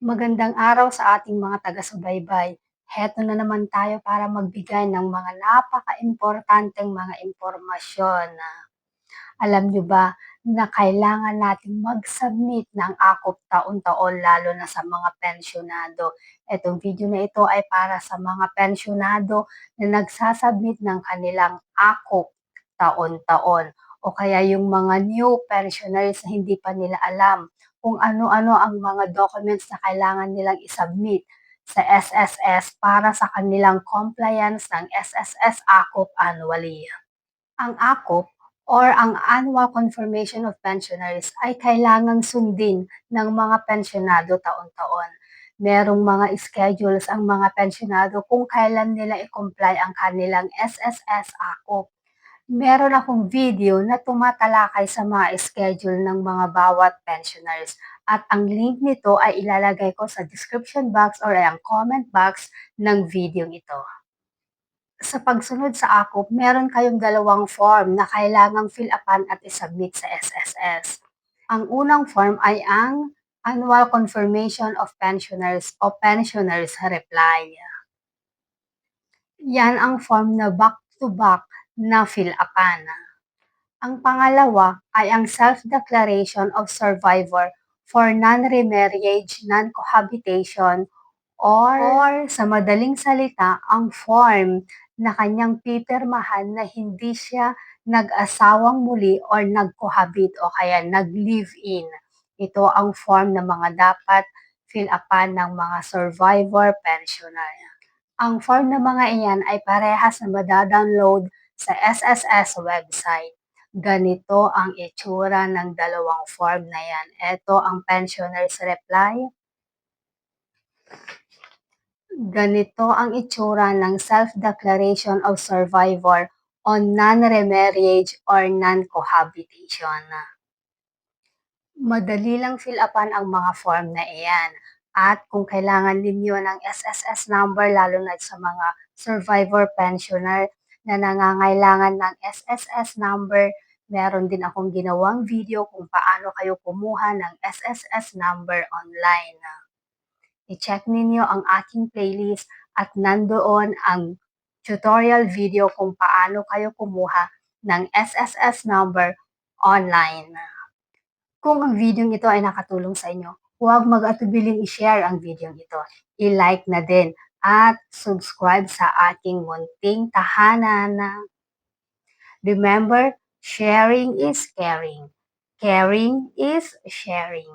Magandang araw sa ating mga taga-subaybay. Heto na naman tayo para magbigay ng mga napaka-importanteng mga impormasyon alam nyo ba na kailangan nating mag-submit ng akop taon-taon lalo na sa mga pensyonado. Itong video na ito ay para sa mga pensyonado na nagsasubmit ng kanilang akop taon-taon o kaya yung mga new pensioners na hindi pa nila alam kung ano-ano ang mga documents na kailangan nilang isubmit sa SSS para sa kanilang compliance ng SSS AKOP annually. Ang AKOP or ang Annual Confirmation of Pensioners ay kailangang sundin ng mga pensionado taon-taon. Merong mga schedules ang mga pensionado kung kailan nila i-comply ang kanilang SSS AKOP meron akong video na tumatalakay sa mga schedule ng mga bawat pensioners. At ang link nito ay ilalagay ko sa description box or ang comment box ng video ito. Sa pagsunod sa AKOP, meron kayong dalawang form na kailangang fill upan at isubmit sa SSS. Ang unang form ay ang Annual Confirmation of Pensioners o Pensioners Reply. Yan ang form na back-to-back na fill upan. Ang pangalawa ay ang self-declaration of survivor for non-remarriage, non-cohabitation, or, or sa madaling salita, ang form na kanyang pipirmahan na hindi siya nag-asawang muli or nag-cohabit o kaya nag-live-in. Ito ang form na mga dapat fill upan ng mga survivor pensioner. Ang form na mga iyan ay parehas na madadownload sa SSS website. Ganito ang itsura ng dalawang form na yan. Ito ang pensioner's reply. Ganito ang itsura ng self-declaration of survivor on non-remarriage or non-cohabitation. Madali lang fill upan ang mga form na iyan. At kung kailangan ninyo ng SSS number, lalo na sa mga survivor pensioner, na nangangailangan ng SSS number, meron din akong ginawang video kung paano kayo kumuha ng SSS number online. I-check ninyo ang aking playlist at nandoon ang tutorial video kung paano kayo kumuha ng SSS number online. Kung ang video ito ay nakatulong sa inyo, huwag mag-atubiling i-share ang video ito. I-like na din at subscribe sa aking munting tahanan. Remember, sharing is caring. Caring is sharing.